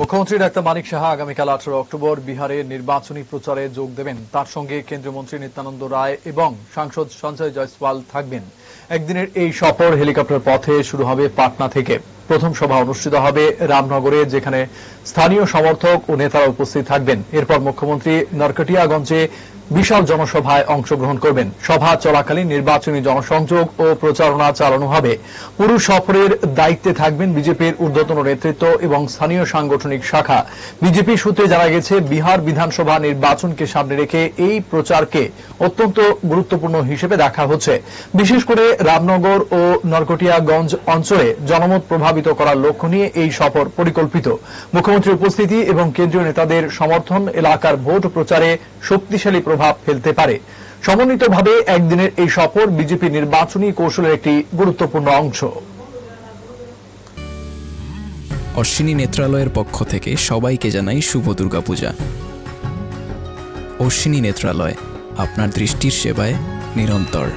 মুখ্যমন্ত্রী ডাক্তার মানিক সাহা আগামীকাল আঠারো অক্টোবর বিহারে নির্বাচনী প্রচারে যোগ দেবেন। তার সঙ্গে কেন্দ্রীয় মন্ত্রী নিত্যানন্দ রায় এবং সাংসদ সঞ্জয় জয়সওয়াল থাকবেন। একদিনের এই সফর হেলিকপ্টার পথে শুরু হবে পাটনা থেকে। প্রথম সভা অনুষ্ঠিত হবে রামনগরে, যেখানে স্থানীয় সমর্থক ও নেতারা উপস্থিত থাকবেন। এরপর মুখ্যমন্ত্রী নরকটিয়াগঞ্জে বিশাল জনসভায় অংশগ্রহণ করবেন। সভা চলাকালীন নির্বাচনী জনসংযোগ ও প্রচারণা চালানো হবে। পুরো সফরের দায়িত্বে থাকবেন বিজেপির ঊর্ধ্বতন নেতৃত্ব এবং স্থানীয় সাংগঠনিক শাখা। বিজেপি সূত্রে জানা গেছে, বিহার বিধানসভা নির্বাচনকে সামনে রেখে এই প্রচারকে অত্যন্ত গুরুত্বপূর্ণ হিসেবে দেখা হচ্ছে। বিশেষ করে রামনগর ও নরকটিয়াগঞ্জ অঞ্চলে জনমত প্রভাবিত করার লক্ষ্য নিয়ে এই সফর পরিকল্পিত। মুখ্যমন্ত্রীর উপস্থিতি এবং কেন্দ্রীয় নেতাদের সমর্থন এলাকার ভোট প্রচারে শক্তিশালী প্রভাব ফেলতে পারে। সমন্বিতভাবে একদিনের এই সফর বিজেপি নির্বাচনী কৌশলের একটি গুরুত্বপূর্ণ অংশ। অশ্বিনী নেত্রালয়ের পক্ষ থেকে সবাইকে জানাই শুভ দুর্গাপূজা। অশ্বিনী নেত্রালয়, আপনার দৃষ্টির সেবায় নিরন্তর।